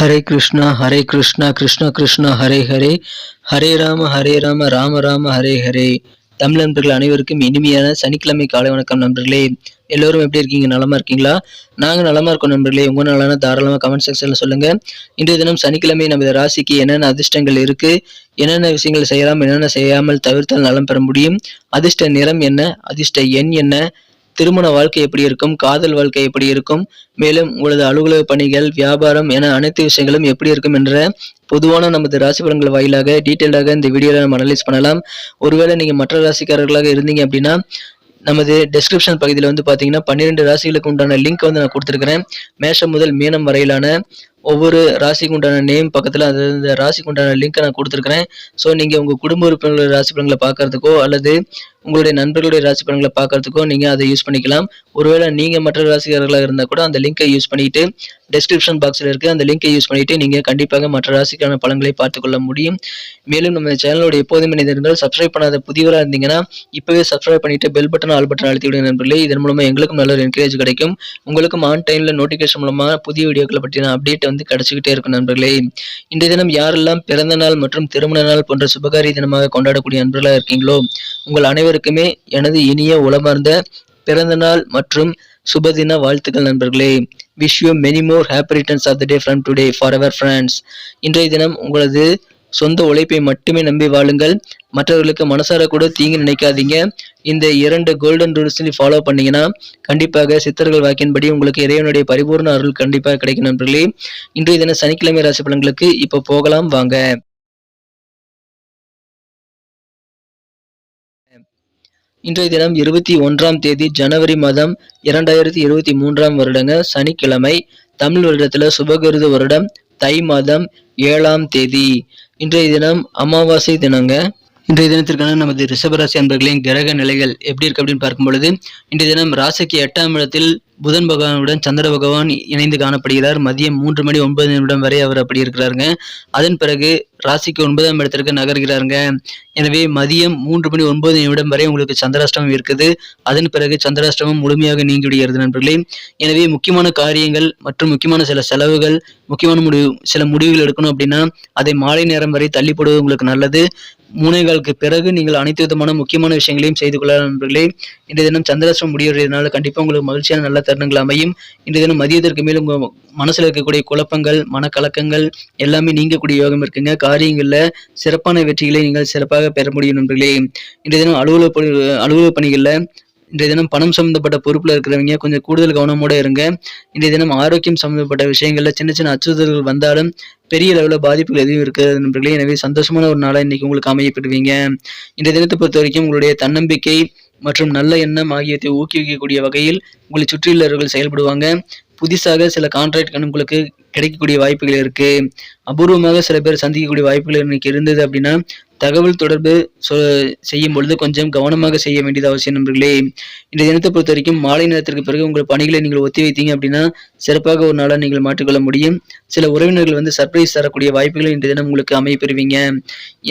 ஹரே கிருஷ்ணா ஹரே கிருஷ்ணா கிருஷ்ண கிருஷ்ணா ஹரே ஹரே. ஹரே ராம ஹரே ராம ராம ராம ஹரே ஹரே. தமிழ் நண்பர்கள் அனைவருக்கும் இனிமையான சனிக்கிழமை காலை வணக்கம் நண்பர்களே. எல்லோரும் எப்படி இருக்கீங்க? நலமா இருக்கீங்களா? நாங்கள் நலமா இருக்கோம் நண்பர்களே. உங்க நலனா தாராளமாக கமெண்ட் செக்ஷன்ல சொல்லுங்க. இன்றைய தினம் சனிக்கிழமை நமது ராசிக்கு என்னென்ன அதிர்ஷ்டங்கள் இருக்கு? என்னென்ன விஷயங்கள் செய்யலாம்? என்னென்ன செய்யாமல் தவிர்த்தால் நலம் பெற முடியும்? அதிர்ஷ்ட நிறம் என்ன? அதிர்ஷ்ட எண் என்ன? திருமண வாழ்க்கை எப்படி இருக்கும்? காதல் வாழ்க்கை எப்படி இருக்கும்? மேலும் உங்களது அலுவலக பணிகள் வியாபாரம் என அனைத்து விஷயங்களும் எப்படி இருக்கும் என்ற பொதுவான நமது ராசி பலன்கள் வாயிலாக டீட்டெயிலாக இந்த வீடியோவில் நம்ம அனலைஸ் பண்ணலாம். ஒருவேளை நீங்கள் மற்ற ராசிக்காரர்களாக இருந்தீங்க அப்படின்னா நமது டெஸ்கிரிப்ஷன் பகுதியில் வந்து பார்த்தீங்கன்னா பன்னிரெண்டு ராசிகளுக்கு உண்டான லிங்க் வந்து நான் கொடுத்துருக்கிறேன். மேஷம் முதல் மீனம் வரையிலான ஒவ்வொரு ராசிக்கு உண்டான நேம் பக்கத்தில் அது இந்த ராசிக்கு உண்டான லிங்க்கை நான் கொடுத்துருக்குறேன். ஸோ நீங்கள் உங்கள் குடும்ப உறுப்பினர்களுடைய ராசி பலன்களை பார்க்கறதுக்கோ அல்லது உங்களுடைய நண்பர்களுடைய ராசி பலன்களை பார்க்கறதுக்கோ நீங்கள் அதை யூஸ் பண்ணிக்கலாம். ஒருவேளை நீங்கள் மற்ற ராசிக்காரர்களாக இருந்தால் கூட அந்த லிங்கை யூஸ் பண்ணிட்டு டெஸ்கிரிப்ஷன் பாக்ஸில் இருக்குது அந்த லிங்கை யூஸ் பண்ணிவிட்டு நீங்கள் கண்டிப்பாக மற்ற ராசிக்கான பலன்களை பார்த்துக்கொள்ள முடியும். மேலும் நம்ம சேனலோட எப்போதுமே இணைந்திருந்தால் சப்ஸ்கிரைப் பண்ணாத புதியவராக இருந்தீங்கன்னா இப்போவே சப்ஸ்கிரைப் பண்ணிவிட்டு பெல் பட்டன் ஆல் பட்டன் அழுத்தி விடுங்க நண்பர்களே. இதன் மூலமாக எங்களுக்கும் நல்ல ஒரு என்கரேஜ் கிடைக்கும். உங்களுக்கும் ஆன் டைமில் நோட்டிஃபிகேஷன் மூலமாக புதிய வீடியோக்களை பற்றின அப்டேட் வந்து கிடைச்சிக்கிட்டே இருக்கும் நண்பர்களே. இன்றைய தினம் யாரெல்லாம் பிறந்த நாள் மற்றும் திருமண நாள் போன்ற சுபகாரிய தினமாக கொண்டாடக்கூடிய நண்பர்களாக இருக்கீங்களோ உங்கள் அனைவருக்குமே எனது இனிய உளமார்ந்த பிறந்த நாள் மற்றும் சுபதின வாழ்த்துக்கள் நண்பர்களே. Wish you many more happy returns of the day from today forever friends இன்றைய தினம் உங்களது சொந்த உழைப்பை மட்டுமே நம்பி வாழுங்கள். மற்றவர்களுக்கு மனசார கூட தீங்கு நினைக்காதீங்க. இந்த இரண்டு கோல்டன் ரூல்ஸ்லையும் ஃபாலோ பண்ணீங்கன்னா கண்டிப்பாக சித்தர்கள் வாக்கின்படி உங்களுக்கு இறைவனுடைய பரிபூர்ண அருள் கண்டிப்பாக கிடைக்கும் நண்பர்களே. இன்றைய தினம் சனிக்கிழமை ராசி பலன்களுக்கு இப்போ போகலாம் வாங்க. இன்றைய தினம் இருபத்தி ஒன்றாம் தேதி ஜனவரி மாதம் இரண்டாயிரத்தி இருபத்தி மூன்றாம் வருடங்க சனிக்கிழமை. தமிழ் வருடத்துல சுபகிருது வருடம். தை மாதம் ஏழாம் தேதி. இன்றைய தினம் அமாவாசை தினங்க. இன்றைய தினத்திற்கான நமது ரிஷபராசி அன்பர்களின் கிரக நிலைகள் எப்படி இருக்கு அப்படின்னு பார்க்கும் பொழுது இன்றைய தினம் ராசிக்கு எட்டாம் இடத்தில் புதன் பகவானுடன் சந்திர பகவான் இணைந்து காணப்படுகிறார். மதியம் மூன்று மணி ஒன்பது நிமிடம் வரை அவர் அப்படி இருக்கிறாருங்க. அதன் பிறகு ராசிக்கு ஒன்பதாம் இடத்திற்கு நகர்கிறாருங்க. எனவே மதியம் மூன்று மணி ஒன்பது நிமிடம் வரை உங்களுக்கு சந்திராஷ்டமம் இருக்குது. அதன் பிறகு சந்திராஷ்டமம் முழுமையாக நீங்கிவிடுகிறது நண்பர்களே. எனவே முக்கியமான காரியங்கள் மற்றும் முக்கியமான சில செலவுகள் முக்கியமான முடிவு சில முடிவுகள் எடுக்கணும் அப்படின்னா அதை மாலை நேரம் வரை தள்ளி போடுவது உங்களுக்கு நல்லது. மூனைகளுக்கு பிறகு நீங்கள் அனைத்து விதமான முக்கியமான விஷயங்களையும் செய்து கொள்ளலாம் நண்பர்களே. இன்றைய தினம் சந்திராஷ்டிரம் முடிவுறதுனால கண்டிப்பாக உங்களுக்கு மகிழ்ச்சியான நல்ல தருணங்கள் அமையும். இன்றைய தினம் மதியத்திற்கு மேலும் உங்கள் மனசில் இருக்கக்கூடிய குழப்பங்கள் மனக்கலக்கங்கள் எல்லாமே நீங்கக்கூடிய யோகம் இருக்குங்க. காரியங்களில் சிறப்பான வெற்றிகளை நீங்கள் சிறப்பாக பெற முடியும் நண்பர்களே. இன்றைய தினம் அலுவலக பணி அலுவலக பணிகளில் இன்றைய தினம் பணம் சம்பந்தப்பட்ட பொறுப்பில் இருக்கிறவங்க கொஞ்சம் கூடுதல் கவனமோடு இருங்க. இன்றைய தினம் ஆரோக்கியம் சம்பந்தப்பட்ட விஷயங்களில் சின்ன சின்ன அச்சுறுத்தல்கள் வந்தாலும் பெரிய அளவில் பாதிப்புகள் எதுவும் இருக்காது நண்பர்களே. எனவே சந்தோஷமான ஒரு நாளாக இன்னைக்கு உங்களுக்கு அமையப்படுவீங்க இன்றைய தினத்தை பொறுத்த வரைக்கும் உங்களுடைய தன்னம்பிக்கை மற்றும் நல்ல எண்ணம் ஆகியவற்றை ஊக்குவிக்கக்கூடிய வகையில் உங்களை சுற்றியுள்ளவர்கள் செயல்படுவாங்க. புதிசாக சில கான்ட்ராக்ட் உங்களுக்கு கிடைக்கக்கூடிய வாய்ப்புகள் இருக்குது அபூர்வமாக சில பேர் சந்திக்கக்கூடிய வாய்ப்புகள் இன்னைக்கு இருந்தது அப்படின்னா தகவல் தொடர்பு செய்யும் பொழுது கொஞ்சம் கவனமாக செய்ய வேண்டியது அவசியம் நண்பர்களே. இந்த தினத்தை பொறுத்த வரைக்கும் மாலை நேரத்திற்கு பிறகு உங்கள் பணிகளை நீங்கள் ஒத்தி வைத்தீங்க அப்படின்னா சிறப்பாக ஒரு நாளாக நீங்கள் மாற்றிக்கொள்ள முடியும். சில உறவினர்கள் வந்து சர்ப்ரைஸ் தரக்கூடிய வாய்ப்புகள் இந்த தினம் உங்களுக்கு அமைய பெறுவீங்க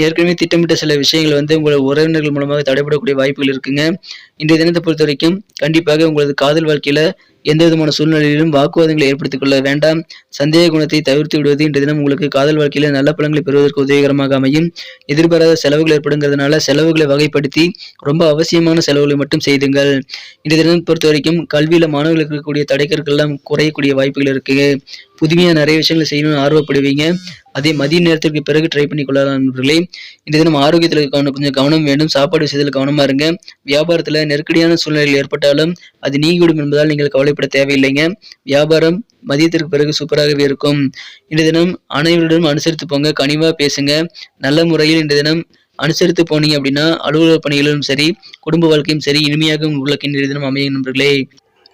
ஏற்கனவே திட்டமிட்ட சில விஷயங்கள் வந்து உங்கள் உறவினர்கள் மூலமாக தடைபடக்கூடிய வாய்ப்புகள் இருக்குங்க. இன்றைய தினத்தை பொறுத்த வரைக்கும் கண்டிப்பாக உங்களது காதல் வாழ்க்கையில எந்த விதமான சூழ்நிலையிலும் வாக்குவாதங்களை ஏற்படுத்திக் கொள்ள வேண்டாம். சந்தேக குணத்தை தவிர்த்து விடுவது இன்றைய தினம் உங்களுக்கு காதல் வாழ்க்கையில நல்ல பலன்களை பெறுவதற்கு உதவிகரமாக அமையும். எதிர்பாராத செலவுகள் ஏற்படுங்கிறதுனால செலவுகளை வகைப்படுத்தி ரொம்ப அவசியமான செலவுகளை மட்டும் செய்துங்கள். இந்த தினம் பொறுத்த வரைக்கும் கல்வியில மாணவர்களுக்கு இருக்கக்கூடிய தடைக்கற்கள் எல்லாம் குறையக்கூடிய வாய்ப்புகள் இருக்கு. புதுமையாக நிறைய விஷயங்களை செய்யணும்னு ஆர்வப்படுவீங்க. அதே மதிய நேரத்திற்கு பிறகு ட்ரை பண்ணி கொள்ளலாம் நண்பர்களே. இந்த தினம் ஆரோக்கியத்தில் கவனம் கொஞ்சம் கவனம் வேண்டும். சாப்பாடு விஷயத்தில் கவனமா இருங்க. வியாபாரத்தில் நெருக்கடியான சூழ்நிலைகள் ஏற்பட்டாலும் அது நீங்கிவிடும் என்பதால் நீங்கள் கவலைப்பட தேவையில்லைங்க. வியாபாரம் மதியத்திற்கு பிறகு சூப்பராகவே இருக்கும். இந்த தினம் அனைவரிடம் அனுசரித்து போங்க. கனிவாக பேசுங்க. நல்ல முறையில் இந்த தினம் அனுசரித்து போனீங்க அப்படின்னா அலுவலக பணிகளிலும் சரி குடும்ப வாழ்க்கையும் சரி இனிமையாக உங்களுக்கு இன்றைய தினம் அமையும் நண்பர்களே.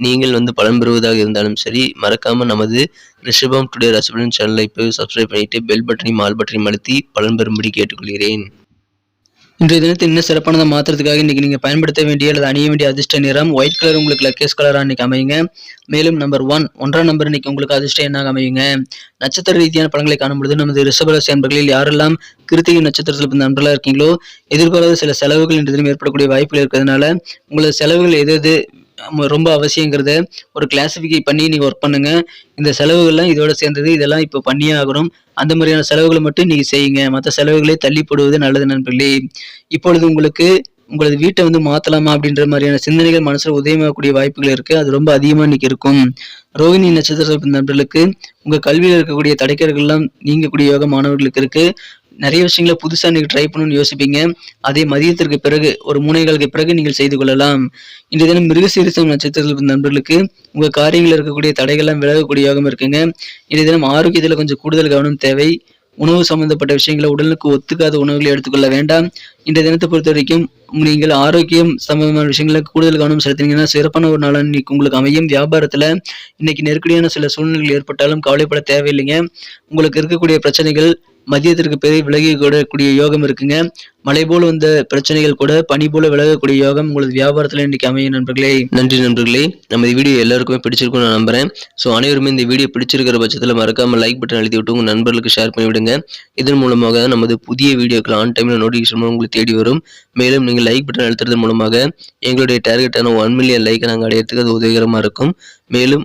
நீங்கள் வந்து பலன் பெறுவதாக இருந்தாலும் சரி மறக்காமல் நமது ரிஷபம் டுடே ரசபலன் சேனலை இப்போவே சப்ஸ்கிரைப் பண்ணிவிட்டு பெல் பட்டனையும் ஆல் பட்டனையும் அழுத்தி பலன் பெறும்படி கேட்டுக்கொள்கிறேன். இன்றைய தினத்தை இன்னும் சிறப்பானதை மாற்றுறதுக்காக இன்றைக்கி நீங்கள் பயன்படுத்த வேண்டிய அல்லது அணிய வேண்டிய அதிர்ஷ்ட நிறம் ஒயிட் கலர் உங்களுக்கு லக்கேஸ் கலராக இன்றைக்கி அமையுங்க. மேலும் நம்பர் ஒன் ஒன்றாம் நம்பர் இன்னைக்கு உங்களுக்கு அதிர்ஷ்டம் என்னாக அமையுங்க. நட்சத்திர ரீதியான பழங்களை காணும்பொழுது நமது ரிஷபராசி அன்பர்களில் யாரெல்லாம் கிருத்திகை நட்சத்திரத்தில் இருந்த நண்பர்களாக இருக்கீங்களோ எதிர்பாராத சில செலவுகள் இன்று தினம் ஏற்படக்கூடிய வாய்ப்புகள் இருக்கிறதுனால உங்களது செலவுகள் எது எது ரொம்ப அவசியங்கிறத ஒரு கிளாசிஃபிகை பண்ணி நீங்கள் ஒர்க் பண்ணுங்கள் இந்த செலவுகள்லாம் இதோட சேர்ந்தது இதெல்லாம் இப்போ பண்ணியே ஆகணும். அந்த மாதிரியான செலவுகளை மட்டும் நீங்கள் செய்யுங்க. மற்ற செலவுகளை தள்ளி போடுவது நல்லது நண்பர்களே. இப்பொழுது உங்களுக்கு உங்களது வீட்டை வந்து மாற்றலாமா அப்படின்ற மாதிரியான சிந்தனைகள் மனசில் உதயமாகக்கூடிய வாய்ப்புகள் இருக்குது அது ரொம்ப அதிகமாக இன்னைக்கு இருக்கும். ரோகிணி நட்சத்திர நண்பர்களுக்கு உங்கள் கல்வியில் இருக்கக்கூடிய தடைக்கர்கள்லாம் நீங்கக்கூடிய யோக மாணவர்களுக்கு இருக்குது நிறைய விஷயங்களை புதுசாக நீங்கள் ட்ரை பண்ணணும்னு யோசிப்பீங்க. அதே மதியத்திற்கு பிறகு ஒரு மூனைகளுக்கு பிறகு நீங்கள் செய்து கொள்ளலாம். இன்றைய தினம் மிருகசீரிசம் நட்சத்திரத்தில் நண்பர்களுக்கு உங்கள் காரியங்களில் இருக்கக்கூடிய தடைகள்லாம் விலகக்கூடிய யோகம் இருக்குங்க. இன்றைய தினம் ஆரோக்கியத்தில் கொஞ்சம் கூடுதல் கவனம் தேவை. உணவு சம்பந்தப்பட்ட விஷயங்களை உடலுக்கு ஒத்துக்காத உணவுகளை எடுத்துக்கொள்ள வேண்டாம். இன்றைய தினத்தை பொறுத்த வரைக்கும் நீங்கள் ஆரோக்கியம் சம்பந்தமான விஷயங்களை கூடுதல் கவனம் செலுத்தினீங்கன்னா சிறப்பான ஒரு நாளாக இன்னைக்கு உங்களுக்கு அமையும். வியாபாரத்தில் இன்னைக்கு நெருக்கடியான சில சூழ்நிலைகள் ஏற்பட்டாலும் கவலைப்பட தேவையில்லைங்க. உங்களுக்கு இருக்கக்கூடிய பிரச்சனைகள் மதியத்திற்கு பிறகு விலகி கூடக்கூடிய யோகம் இருக்குங்க. மழை போல வந்த பிரச்சனைகள் கூட பனி போல விலகக்கூடிய யோகம் உங்களது வியாபாரத்தில் இன்னைக்கு அமையும் நண்பர்களே. நன்றி நண்பர்களே. நம்ம இந்த வீடியோ எல்லாருக்குமே பிடிச்சிருக்கும் நான் நம்புறேன். ஸோ அனைவருமே இந்த வீடியோ பிடிச்சிருக்கிற பட்சத்தில் மறக்காம லைக் பட்டன் எழுதி விட்டு உங்கள் நண்பர்களுக்கு ஷேர் பண்ணிவிடுங்க. இதன் மூலமாக நமது புதிய வீடியோக்கள் ஆன் டைமில் நோட்டிஃபிகேஷன் உங்களுக்கு தேடி வரும். மேலும் நீங்கள் லைக் பட்டன் அழுத்துறது மூலமாக எங்களுடைய டார்கெட்டான ஒன் மில்லியன் லைக்கை நாங்கள் அடையிறதுக்கு அது உதவிகரமாக இருக்கும். மேலும்